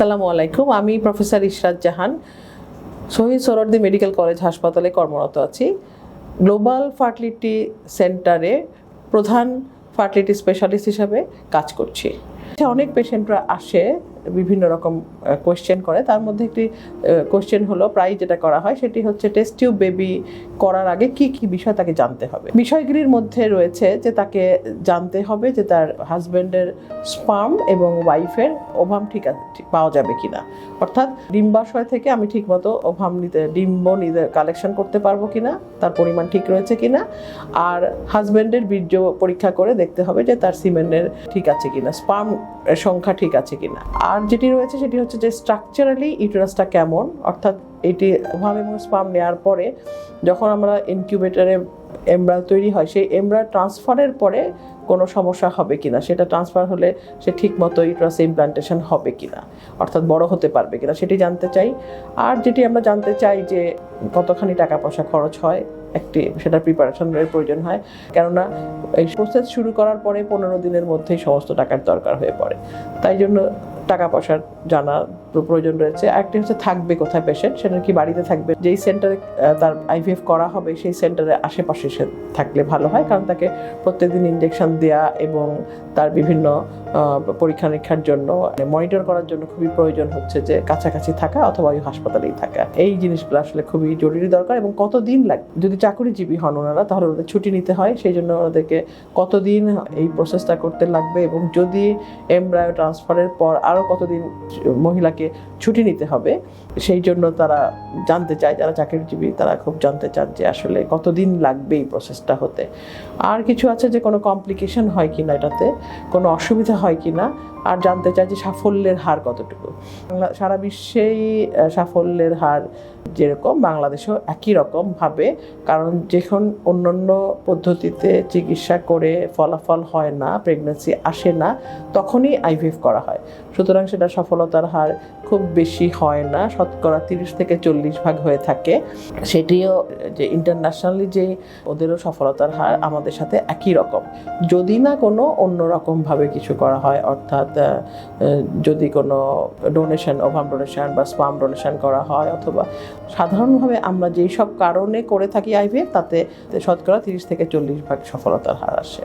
আসসালামু আলাইকুম। আমি professor Ishrat Jahan, Shaheed Suhrawardy medical college হাসপাতালে কর্মরত আছি। গ্লোবাল ফার্টিলিটি সেন্টারে প্রধান ফার্টিলিটি স্পেশালিস্ট হিসাবে কাজ করছি। অনেক পেশেন্টরা আসে বিভিন্ন রকম কোয়েশ্চেন করে। তার মধ্যে একটি কোয়েশ্চেন হলো প্রায় যেটা করা হয়, সেটি হচ্ছে টেস্ট টিউব বেবি করার আগে কি কি বিষয় তাকে জানতে হবে? বিষয়গুলির মধ্যে রয়েছে যে তাকে জানতে হবে যে তার হাজব্যান্ডের স্পার্ম এবং ওয়াইফের ওভাম ঠিক আছে পাওয়া যাবে কিনা। অর্থাৎ ডিম্বাশয় থেকে আমি ঠিকমতো ওভাম নিতে, ডিম্ব নিতে কালেকশন করতে পারব কিনা, তার পরিমাণ ঠিক রয়েছে কিনা, আর হাজব্যান্ডের বীর্য পরীক্ষা করে দেখতে হবে যে তার সিমেন্টের ঠিক আছে কিনা স্পার্ম সংখ্যা ঠিক আছে কি কিনা। আর যেটি রয়েছে সেটি হচ্ছে যে স্ট্রাকচারালি ইউটেরাসটা কেমন? অর্থাৎ এটি ওভাম এবং স্পার্ম নেওয়ার পরে যখন আমরা ইনকিউবেটারে এমব্রা তৈরি হয়, সেই এমব্রা ট্রান্সফারের পরে কোনো সমস্যা হবে কিনা? সেটা ট্রান্সফার হলে সে ঠিক মতো ইউট্রাস ইমপ্লান্টেশন হবে কিনা? অর্থাৎ বড় হতে পারবে কিনা? সেটি জানতে চাই। আর যেটি আমরা জানতে চাই যে কতখানি টাকা পয়সা খরচ হয়, একটি সেটা প্রিপারেশনের প্রয়োজন হয়। কেননা এই প্রসেস শুরু করার পরে পনেরো দিনের মধ্যেই সমস্ত টাকার দরকার হয়ে পড়ে। তাই জন্য টাকা পয়সার জানা প্রয়োজন রয়েছে। আরেকটি হচ্ছে থাকবে কোথায় পেশেন্ট সেটা কি বাড়িতে থাকবে? যেই সেন্টারে তার আইভিএফ করা হবে, সেই সেন্টারের আশেপাশে সে থাকলে ভালো হয়। কারণ তাকে প্রত্যেকদিন ইঞ্জেকশন দেওয়া এবং তার বিভিন্ন পরীক্ষা নিরীক্ষার জন্য মনিটর করার জন্য খুবই প্রয়োজন হচ্ছে যে কাছাকাছি থাকা অথবা ওই হাসপাতালেই থাকা। এই জিনিসগুলো আসলে খুবই জরুরি দরকার এবং কতদিন লাগে, যদি চাকুরিজীবী হন ওনারা, তাহলে ওদের ছুটি নিতে হয়। সেই জন্য ওদেরকে কতদিন এই প্রসেসটা করতে লাগবে এবং যদি এমব্রায়ো ট্রান্সফারের পর আরও কতদিন মহিলাকে ছুটি নিতে হবে। সেই জন্য তারা জানতে চায়, যারা চাকরিজীবী, তারা খুব জানতে চান যে আসলে কতদিন লাগবে এই প্রসেসটা হতে। আর কিছু আছে যে কোনো কমপ্লিকেশন হয় কিনা এটাতে? কোনো অসুবিধা হয় কিনা? আর জানতে চাই যে সাফল্যের হার কতটুকু। সারা বিশ্বেই সাফল্যের হার যেরকম, বাংলাদেশেও একই রকম ভাবে, কারণ যখন অন্যান্য পদ্ধতিতে চিকিৎসা করে ফলাফল হয় না প্রেগনেন্সি আসে না, তখনই আইভিএফ করা হয়। সুতরাং সেটা সফলতার হার খুব বেশি হয় না, শতকরা তিরিশ থেকে চল্লিশ ভাগ হয়ে থাকে। সেটিও, যে ইন্টারন্যাশনালি যে ওদেরও সফলতার হার আমাদের সাথে একই রকম। যদি না কোনো অন্যরকমভাবে কিছু করা হয়, অর্থাৎ যদি কোনো ডোনেশন ওভাম ডোনেশন বা স্পাম ডোনেশন করা হয় অথবা সাধারণভাবে আমরা যেই সব কারণে করে থাকি আইভিএফ তাতে শতকরা তিরিশ থেকে চল্লিশ ভাগ সফলতার হার আসে।